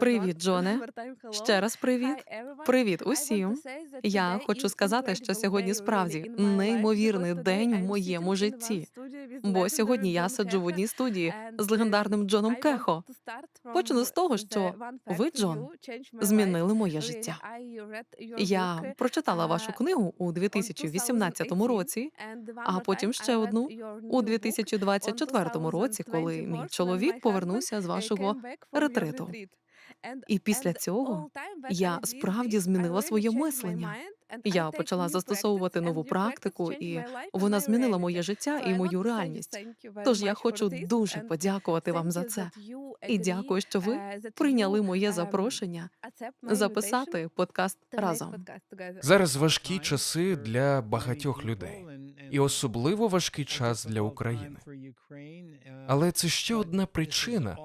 Привіт, Джоне. Ще раз привіт. Привіт усім. Я хочу сказати, що сьогодні справді неймовірний день в моєму житті. Бо сьогодні я сиджу в одній студії з легендарним Джоном Кехо. Почну з того, що ви, Джон, змінили моє життя. Я прочитала вашу книгу у 2018 році, а потім ще одну у 2024 році, коли мій чоловік повернувся з вашого ретриту. І після цього я справді змінила своє мислення. Я почала застосовувати нову практику, і вона змінила моє життя і мою реальність. Тож я хочу дуже подякувати вам за це. І дякую, що ви прийняли моє запрошення записати подкаст разом. Зараз важкі часи для багатьох людей, і особливо важкий час для України. Але це ще одна причина,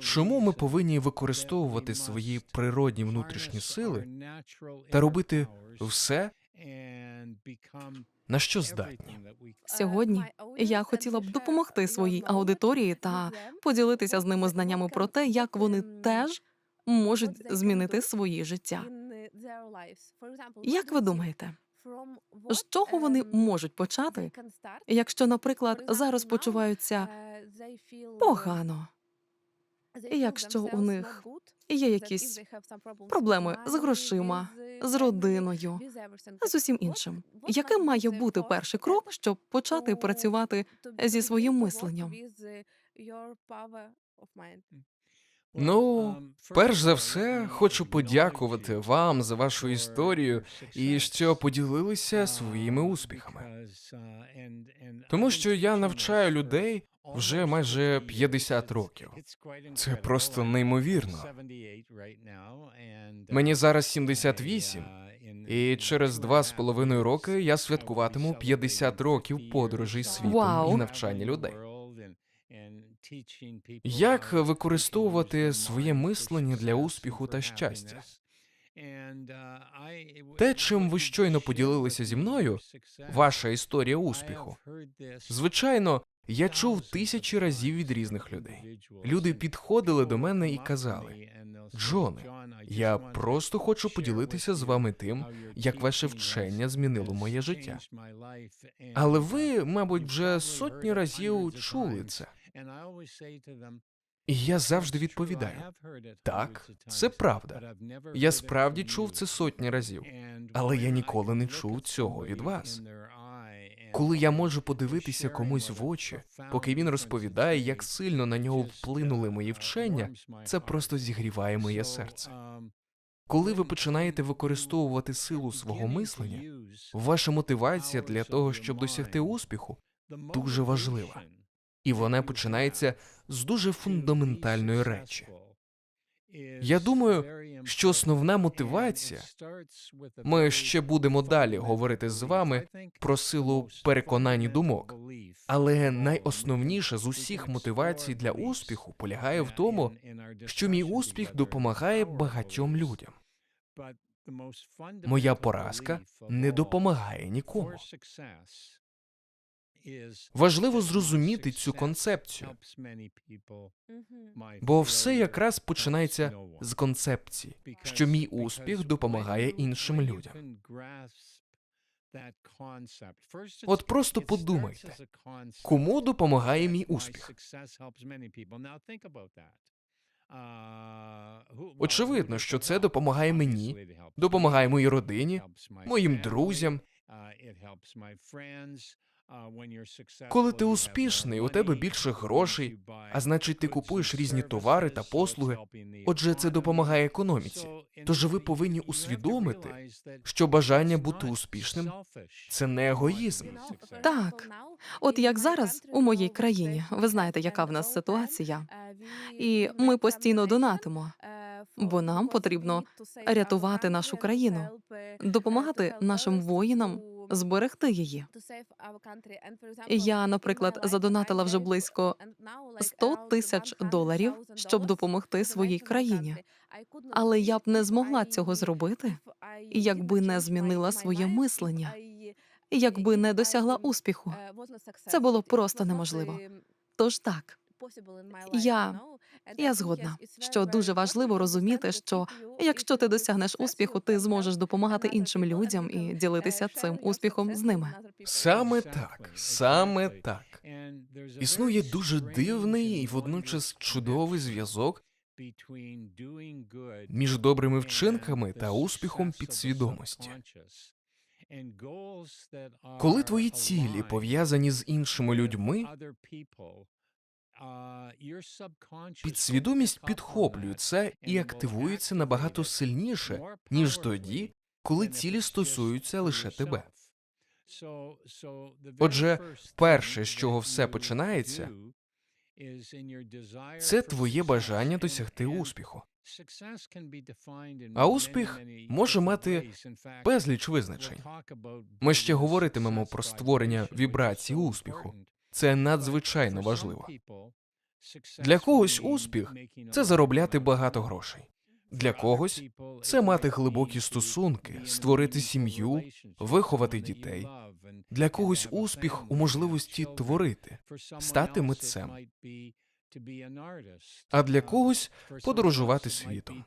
чому ми повинні використовувати свої природні внутрішні сили та робити все, на що здатні. Сьогодні я хотіла б допомогти своїй аудиторії та поділитися з ними знаннями про те, як вони теж можуть змінити своє життя. Як ви думаєте, з чого вони можуть почати, якщо, наприклад, зараз почуваються погано, і якщо у них є якісь проблеми з грошима, з родиною, з усім іншим? Яким має бути перший крок, щоб почати працювати зі своїм мисленням? Ну, перш за все, хочу подякувати вам за вашу історію і що поділилися своїми успіхами. Тому що я навчаю людей вже майже 50 років. Це просто неймовірно. Мені зараз 78, і через два з половиною роки я святкуватиму 50 років подорожей світом і навчання людей. Як використовувати своє мислення для успіху та щастя? Те, чим ви щойно поділилися зі мною, ваша історія успіху. Звичайно, я чув тисячі разів від різних людей. Люди підходили до мене і казали: Джоне, я просто хочу поділитися з вами тим, як ваше вчення змінило моє життя. Але ви, мабуть, вже сотні разів чули це. І я завжди відповідаю: так, це правда. Я справді чув це сотні разів, але я ніколи не чув цього від вас. Коли я можу подивитися комусь в очі, поки він розповідає, як сильно на нього вплинули мої вчення, це просто зігріває моє серце. Коли ви починаєте використовувати силу свого мислення, ваша мотивація для того, щоб досягти успіху, дуже важлива. І вона починається з дуже фундаментальної речі. Я думаю, що основна мотивація ми ще будемо далі говорити з вами про силу переконань і думок. Але найосновніше з усіх мотивацій для успіху полягає в тому, що мій успіх допомагає багатьом людям. Моя поразка не допомагає нікому. Важливо зрозуміти цю концепцію, бо все якраз починається з концепції, що мій успіх допомагає іншим людям. От просто подумайте, кому допомагає мій успіх? Очевидно, що це допомагає мені, допомагає моїй родині, моїм друзям. Коли ти успішний, у тебе більше грошей, а значить, ти купуєш різні товари та послуги. Отже, це допомагає економіці. Тож ви повинні усвідомити, що бажання бути успішним це не егоїзм. Так, от як зараз у моїй країні, ви знаєте, яка в нас ситуація, і ми постійно донатимо, бо нам потрібно рятувати нашу країну, допомагати нашим воїнам зберегти її. Я, наприклад, задонатила вже близько 100 тисяч доларів, щоб допомогти своїй країні. Але я б не змогла цього зробити, якби не змінила своє мислення, якби не досягла успіху. Це було просто неможливо. Тож так, Я- Я згодна, що дуже важливо розуміти, що якщо ти досягнеш успіху, ти зможеш допомагати іншим людям і ділитися цим успіхом з ними. Саме так, саме так. Існує дуже дивний і водночас чудовий зв'язок між добрими вчинками та успіхом підсвідомості. Коли твої цілі пов'язані з іншими людьми, підсвідомість підхоплює це і активується набагато сильніше, ніж тоді, коли цілі стосуються лише тебе. Отже, перше, з чого все починається, це твоє бажання досягти успіху. А успіх може мати безліч визначень. Ми ще говоритимемо про створення вібрацій успіху. Це надзвичайно важливо. Для когось успіх це заробляти багато грошей. Для когось це мати глибокі стосунки, створити сім'ю, виховати дітей. Для когось успіх у можливості творити, стати митцем. А для когось подорожувати світом.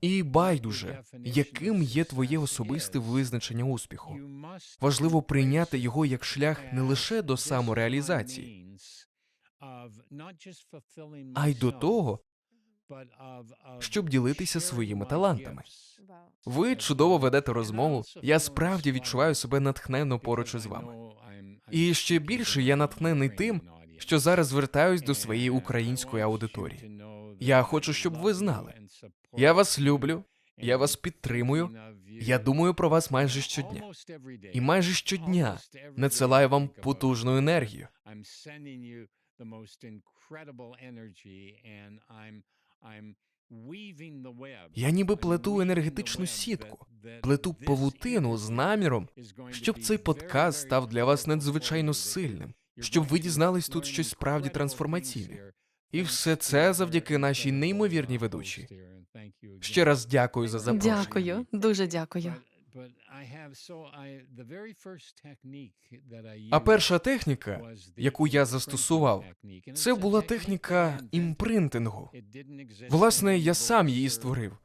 І байдуже, яким є твоє особисте визначення успіху. Важливо прийняти його як шлях не лише до самореалізації, а й до того, щоб ділитися своїми талантами. Ви чудово ведете розмову. Я справді відчуваю себе натхненно поруч із вами. І ще більше я натхнений тим, що зараз звертаюсь до своєї української аудиторії. Я хочу, щоб ви знали. Я вас люблю, я вас підтримую. Я думаю про вас майже щодня. І майже щодня надсилаю вам потужну енергію. Я ніби плету енергетичну сітку, плету павутину з наміром, щоб цей подкаст став для вас надзвичайно сильним, щоб ви дізнались тут щось справді трансформаційне. І все це завдяки нашій неймовірній ведучій. Ще раз дякую за запрошення. Дякую, дуже дякую. А перша техніка, яку я застосував, це була техніка імпринтингу. Власне, я сам її створив.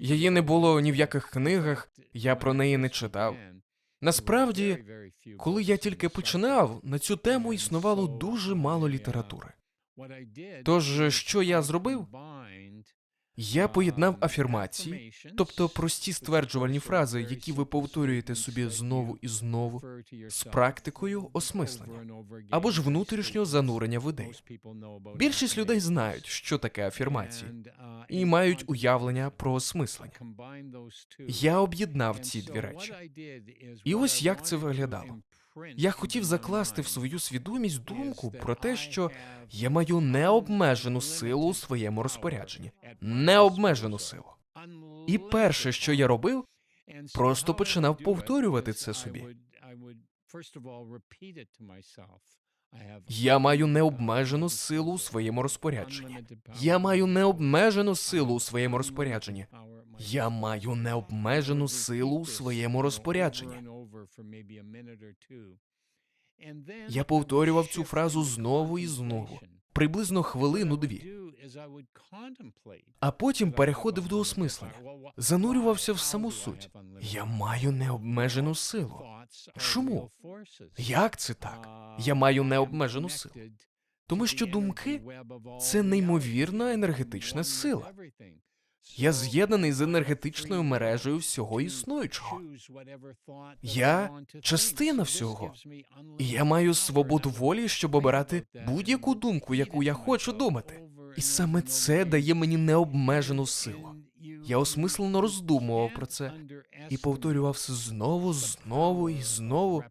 Її не було ні в яких книгах, я про неї не читав. Насправді, коли я тільки починав, на цю тему існувало дуже мало літератури. Тож, що я зробив? Я поєднав афірмації, тобто прості стверджувальні фрази, які ви повторюєте собі знову і знову, з практикою осмислення або ж внутрішнього занурення в ідеї. Більшість людей знають, що таке афірмації, і мають уявлення про осмислення. Я об'єднав ці дві речі. І ось як це виглядало. Я хотів закласти в свою свідомість думку про те, що я маю необмежену силу у своєму розпорядженні, необмежену силу. І перше, що я робив, просто починав повторювати це собі. Я маю необмежену силу у своєму розпорядженні. Я маю необмежену силу у своєму розпорядженні. Я маю необмежену силу у своєму розпорядженні. Я повторював цю фразу знову і знову, приблизно хвилину-дві. А потім переходив до осмислення, занурювався в саму суть. Я маю необмежену силу. Чому? Як це так? Я маю необмежену силу. Тому що думки це неймовірна енергетична сила. Я з'єднаний з енергетичною мережею всього існуючого. Я частина всього. І я маю свободу волі, щоб обирати будь-яку думку, яку я хочу думати. І саме це дає мені необмежену силу. Я осмислено роздумував про це і повторював все знову, знову і знову.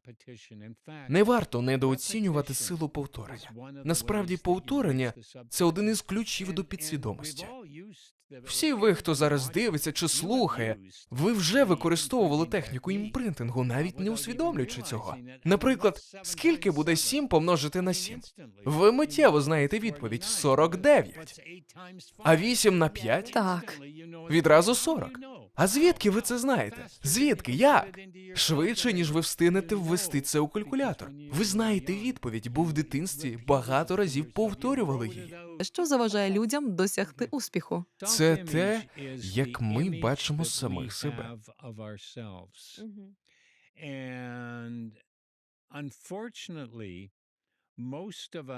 Не варто недооцінювати силу повторення. Насправді, повторення це один із ключів до підсвідомості. Всі ви, хто зараз дивиться чи слухає, ви вже використовували техніку імпринтингу, навіть не усвідомлюючи цього. Наприклад, скільки буде 7 помножити на 7? Ви миттєво знаєте відповідь 49. А 8 на 5? Так. Відразу 40. А звідки ви це знаєте? Звідки? Як? Швидше, ніж ви встигнете ввести це у калькулятор. Ви знаєте відповідь, бо в дитинстві багато разів повторювали її. Що заважає людям досягти успіху? Це те, як ми бачимо самих себе.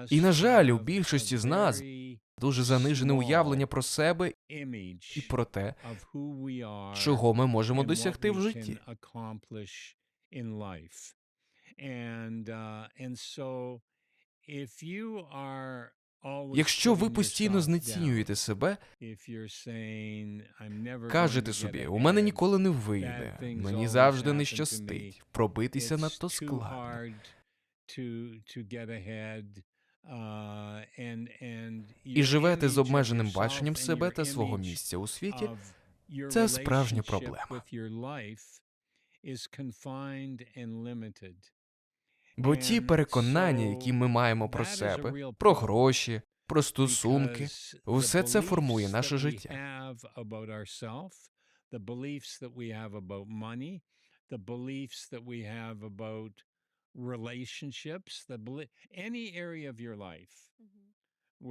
І, на жаль, у більшості з нас Дуже занижене уявлення про себе і про те, чого ми можемо досягти в житті. Якщо ви постійно знецінюєте себе, кажете собі, у мене ніколи не вийде, мені завжди не щастить, пробитися надто складно. І живете з обмеженим баченням себе та свого місця у світі, це справжня проблема. Бо ті переконання, які ми маємо про себе, про гроші, про стосунки, усе це формує наше життя.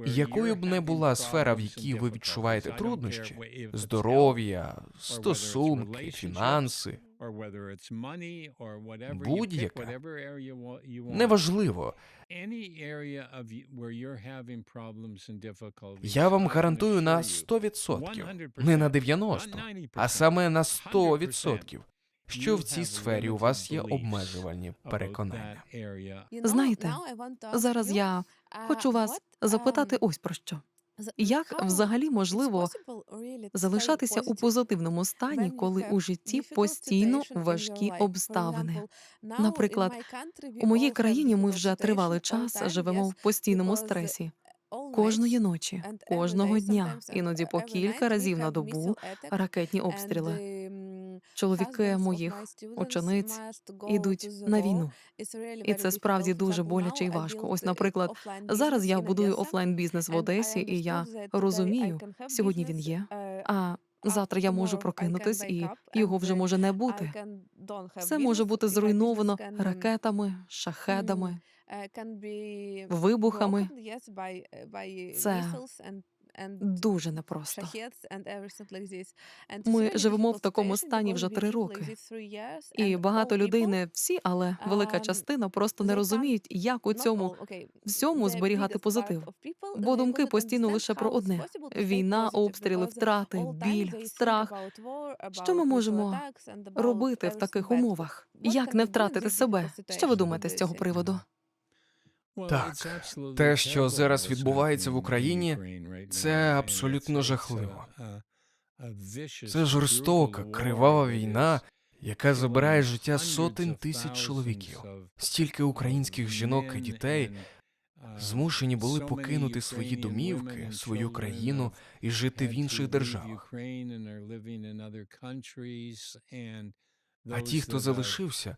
Якою б не була сфера, в якій ви відчуваєте труднощі, здоров'я, стосунки, фінанси, будь-яка, неважливо, я вам гарантую на 100%, не на 90%, а саме на 100%, що в цій сфері у вас є обмежувальні переконання. Знаєте, зараз я хочу вас запитати ось про що. Як взагалі можливо залишатися у позитивному стані, коли у житті постійно важкі обставини? Наприклад, у моїй країні ми вже тривалий час живемо в постійному стресі. Кожної ночі, кожного дня, іноді по кілька разів на добу ракетні обстріли. Чоловіки моїх учениць ідуть на війну. І це справді дуже боляче і важко. Ось, наприклад, зараз я будую офлайн бізнес в Одесі, і я розумію, сьогодні він є. А завтра я можу прокинутись, і його вже може не бути. Все може бути зруйновано ракетами, шахедами, вибухами. Це дуже непросто. Ми живемо в такому стані вже три роки. І багато людей, не всі, але велика частина просто не розуміють, як у цьому всьому зберігати позитив. Бо думки постійно лише про одне: війна, обстріли, втрати, біль, страх. Що ми можемо робити в таких умовах? Як не втратити себе? Що ви думаєте з цього приводу? Так, те, що зараз відбувається в Україні, це абсолютно жахливо. Це жорстока, кривава війна, яка забирає життя сотень тисяч чоловіків. Стільки українських жінок і дітей змушені були покинути свої домівки, свою країну і жити в інших державах. А ті, хто залишився,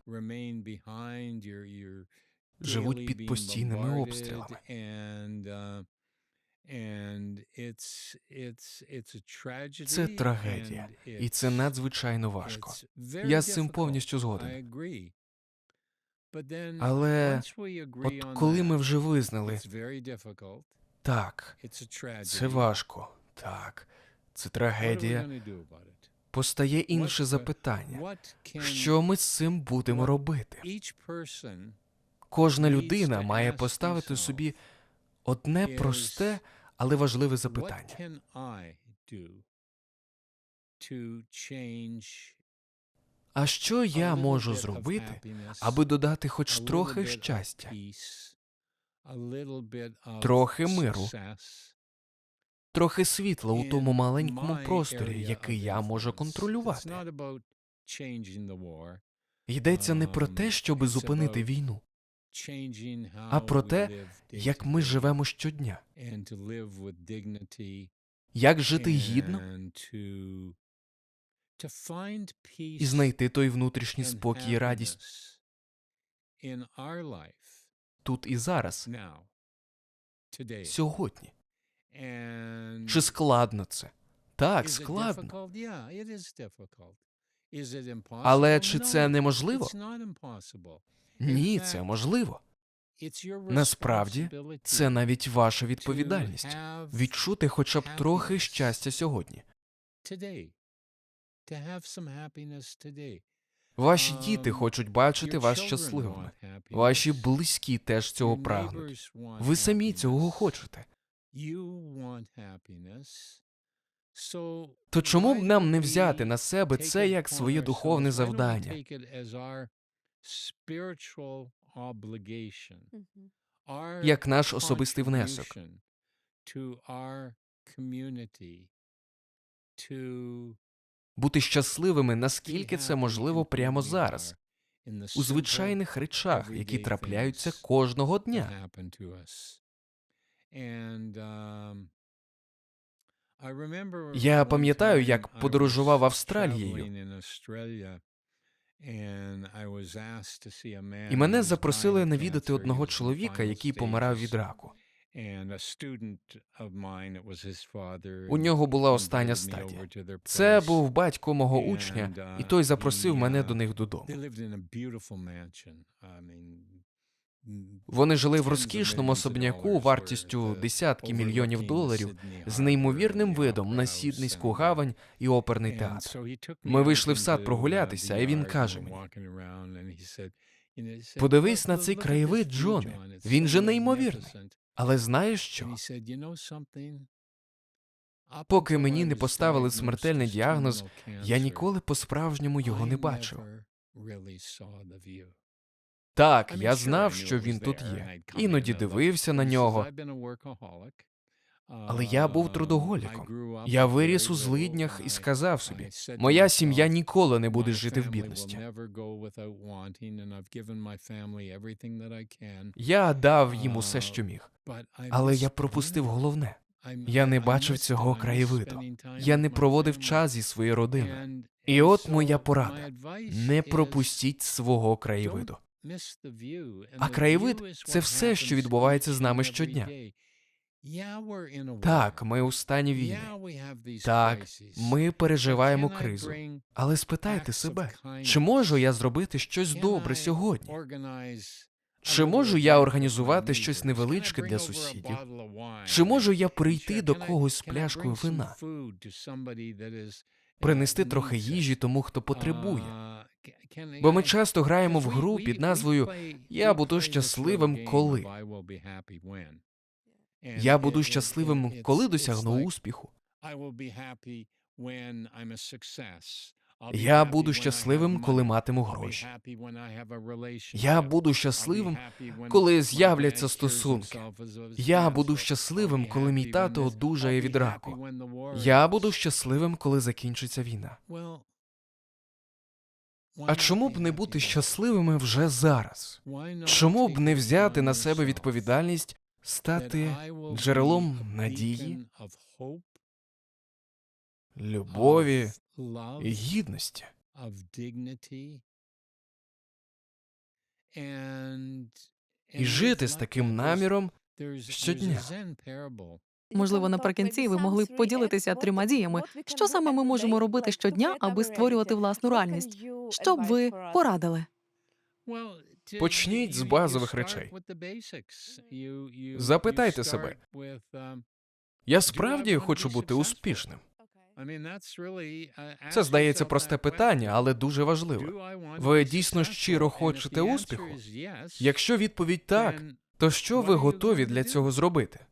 живуть під постійними обстрілами. Це трагедія, і це надзвичайно важко. Я з цим повністю згоден. Але от коли ми вже визнали, так, це важко, так, це трагедія, постає інше запитання. Що ми з цим будемо робити? Кожна людина має поставити собі одне просте, але важливе запитання. А що я можу зробити, аби додати хоч трохи щастя, трохи миру, трохи світла у тому маленькому просторі, який я можу контролювати? Йдеться не про те, щоби зупинити війну, а про те, як ми живемо щодня, як жити гідно і знайти той внутрішній спокій і радість тут і зараз, сьогодні. Чи складно це? Так, складно. Але чи це неможливо? Ні, це можливо. Насправді, це навіть ваша відповідальність відчути хоча б трохи щастя сьогодні. Ваші діти хочуть бачити вас щасливими. Ваші близькі теж цього прагнуть. Ви самі цього хочете. То чому б нам не взяти на себе це як своє духовне завдання? Як наш особистий внесок. Бути щасливими, наскільки це можливо прямо зараз, у звичайних речах, які трапляються кожного дня. Я пам'ятаю, як подорожував Австралією, І мене запросили навідати одного чоловіка, який помирав від раку. У нього була остання стадія. Це був батько мого учня, і той запросив мене до них додому. Вони жили в розкішному особняку вартістю десятки мільйонів доларів з неймовірним видом на Сіднейську гавань і оперний театр. Ми вийшли в сад прогулятися, і він каже мені: Подивись на цей краєвид, Джоне. Він же неймовірний. але знаєш що? Поки мені не поставили смертельний діагноз, я ніколи по-справжньому його не бачив. Так, я знав, що він тут є. Іноді дивився на нього, але я був трудоголіком. Я виріс у злиднях і сказав собі: моя сім'я ніколи не буде жити в бідності. Я дав їм усе, що міг, але я пропустив головне. Я не бачив цього краєвиду. Я не проводив час зі своєю родиною. І от моя порада: не пропустіть свого краєвиду. А краєвид це все, що відбувається з нами щодня. Так, ми у стані війни. Так, ми переживаємо кризу. Але спитайте себе, чи можу я зробити щось добре сьогодні? Чи можу я організувати щось невеличке для сусідів? Чи можу я прийти до когось з пляшкою вина, принести трохи їжі тому, хто потребує? Бо ми часто граємо в гру під назвою Я буду щасливим, коли. Я буду щасливим, коли досягну успіху. Я буду щасливим, коли матиму гроші. Я буду щасливим, коли з'являться стосунки. Я буду щасливим, коли мій тато одужає від раку. Я буду щасливим, коли закінчиться війна. А чому б не бути щасливими вже зараз? Чому б не взяти на себе відповідальність стати джерелом надії, любові і гідності? І жити з таким наміром щодня. Можливо, наприкінці ви могли б поділитися трьома діями. Що саме ми можемо робити щодня, аби створювати власну реальність? Що б ви порадили? Почніть з базових речей. Запитайте себе, я справді хочу бути успішним. Це здається просте питання, але дуже важливе. Ви дійсно щиро хочете успіху? Якщо відповідь так, то що ви готові для цього зробити?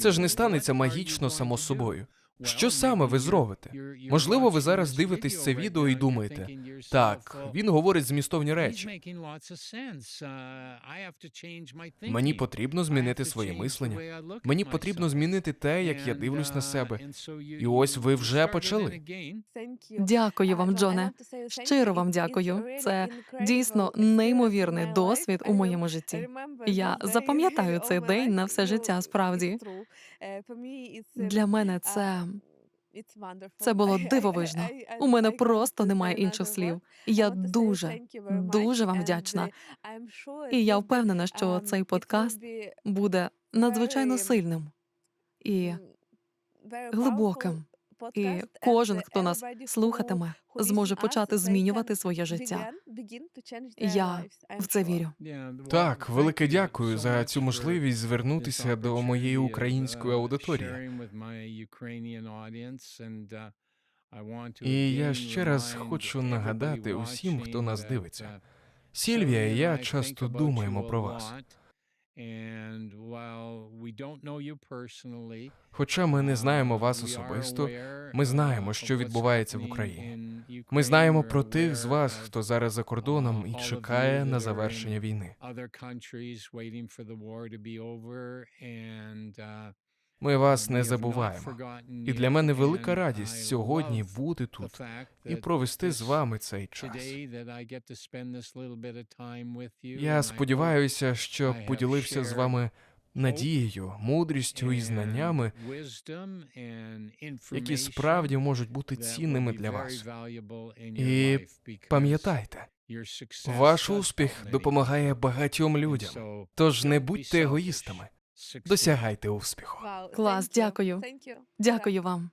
Це ж не станеться магічно само собою. Що саме ви зробите? Можливо, ви зараз дивитесь це відео і думаєте, так, він говорить змістовні речі. Мені потрібно змінити своє мислення. Мені потрібно змінити те, як я дивлюсь на себе. І ось ви вже почали. Дякую вам, Джоне. Щиро вам дякую. Це дійсно неймовірний досвід у моєму житті. Я запам'ятаю цей день на все життя. Справді для мене це це було дивовижно. У мене просто немає інших слів. Я дуже, дуже вам вдячна. І я впевнена, що цей подкаст буде надзвичайно сильним і глибоким. І кожен, хто нас слухатиме, зможе почати змінювати своє життя. Я в це вірю. Так, велике дякую за цю можливість звернутися до моєї української аудиторії. І я ще раз хочу нагадати усім, хто нас дивиться. Сільвія і я часто думаємо про вас. Хоча ми не знаємо вас особисто, ми знаємо, що відбувається в Україні. Ми знаємо про тих з вас, хто зараз за кордоном і чекає на завершення війни. Ми вас не забуваємо. І для мене велика радість сьогодні бути тут і провести з вами цей час. Я сподіваюся, що поділився з вами надією, мудрістю і знаннями, які справді можуть бути цінними для вас. І пам'ятайте, ваш успіх допомагає багатьом людям. Тож не будьте егоїстами, досягайте успіху. Клас, дякую. Дякую вам.